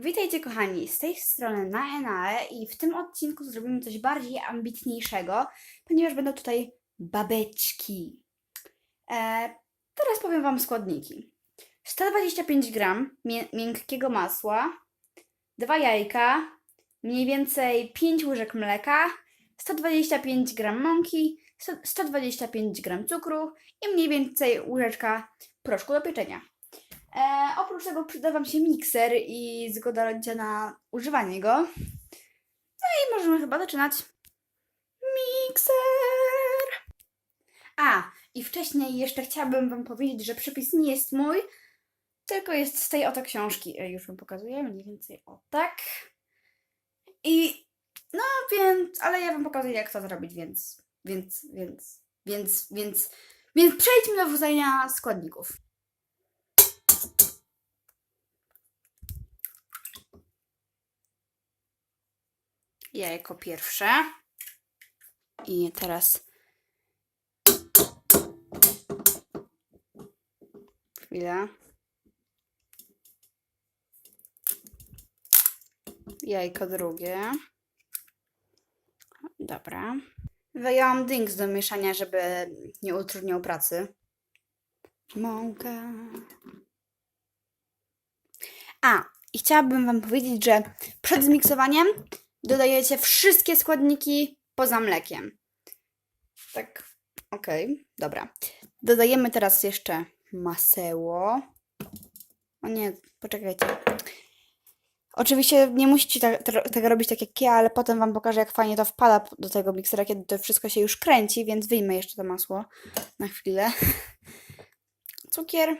Witajcie kochani, z tej strony Naenae i w tym odcinku zrobimy coś bardziej ambitniejszego, ponieważ będą tutaj babeczki. E, teraz powiem Wam składniki. 125 gram mię- miękkiego masła, dwa jajka, mniej więcej 5 łyżek mleka, 125 gram mąki, 100 125 gram cukru i mniej więcej łyżeczka proszku do pieczenia. E, oprócz tego przyda Wam się mikser i zgoda rodzica na używanie go. No i możemy chyba zaczynać. Mikser! A, i wcześniej jeszcze chciałabym Wam powiedzieć, że przepis nie jest mój, tylko jest z tej oto książki. E, już Wam pokazuję, mniej więcej o tak. I no więc, ale ja Wam pokazuję jak to zrobić, więc, więc, więc, więc, więc, więc przejdźmy do wrzucania składników. Jajko pierwsze. I teraz. Chwila. Jajko drugie. Dobra. Wyjęłam dynks do mieszania, żeby nie utrudniał pracy. Mąka. A, i chciałabym Wam powiedzieć, że przed zmiksowaniem dodajecie wszystkie składniki poza mlekiem. Tak, okej, dobra. Dodajemy teraz jeszcze maseło. O nie, poczekajcie. Oczywiście nie musicie te- tego robić tak jak ja, ale potem Wam pokażę, jak fajnie to wpada do tego miksera, kiedy to wszystko się już kręci, więc wyjmę jeszcze to masło na chwilę. Cukier.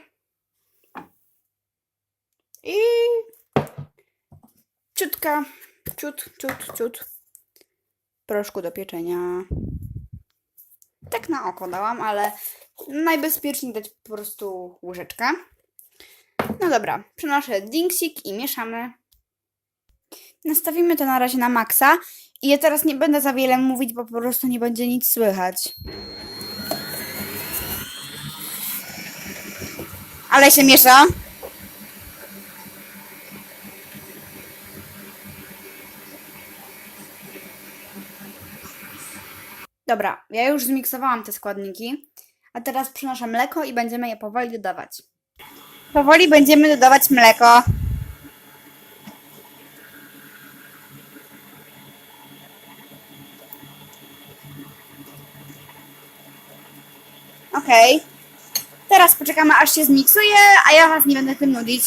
I ciutka ciut, ciut, ciut proszku do pieczenia. Tak na oko dałam, ale najbezpieczniej dać po prostu łyżeczkę. No dobra, przenoszę dingsik i mieszamy. Nastawimy to na razie na maksa i ja teraz nie będę za wiele mówić, bo po prostu nie będzie nic słychać. Ale się miesza. Dobra, ja już zmiksowałam te składniki, a teraz przynoszę mleko i będziemy je powoli dodawać. Powoli będziemy dodawać mleko. Okej. Teraz poczekamy aż się zmiksuje, a ja was nie będę tym nudzić.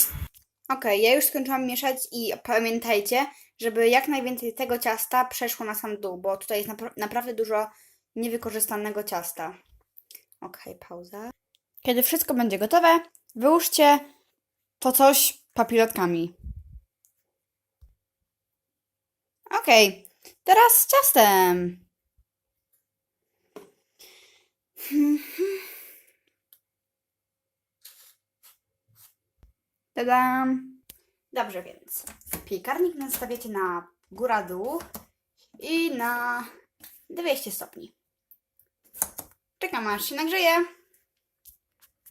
Okej, ja już skończyłam mieszać i pamiętajcie, żeby jak najwięcej tego ciasta przeszło na sam dół, bo tutaj jest napra- naprawdę dużo niewykorzystanego ciasta. Okej, pauza. Kiedy wszystko będzie gotowe, wyłóżcie to coś papilotkami. Okej, teraz z ciastem. Tadam. Dobrze, więc piekarnik nastawiacie na góra-dół i na 200 stopni. Czekam aż się nagrzeje.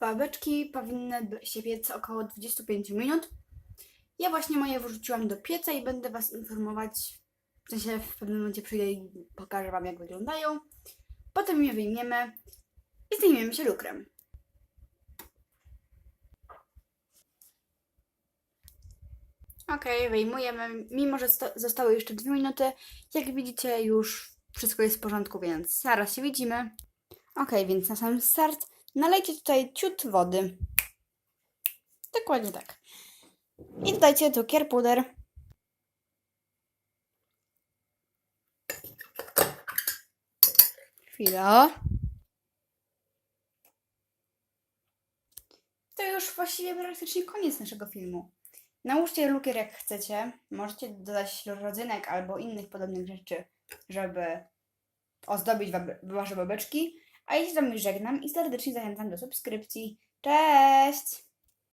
Babeczki powinny się piec około 25 minut. Ja właśnie moje wrzuciłam do pieca i będę Was informować. W sensie w pewnym momencie przyjdę i pokażę Wam jak wyglądają. Potem je wyjmiemy i zdejmiemy się lukrem. Okej, wyjmujemy. Mimo, że zostały jeszcze dwie minuty, jak widzicie, już wszystko jest w porządku, więc zaraz się widzimy. Okej, więc na sam start nalejcie tutaj ciut wody. Dokładnie tak. I dodajcie cukier, puder. Chwila. To już właściwie praktycznie koniec naszego filmu. Nałóżcie lukier jak chcecie. Możecie dodać rodzynek albo innych podobnych rzeczy, żeby ozdobić wasze babeczki. A ja się z wami żegnam i serdecznie zachęcam do subskrypcji. Cześć!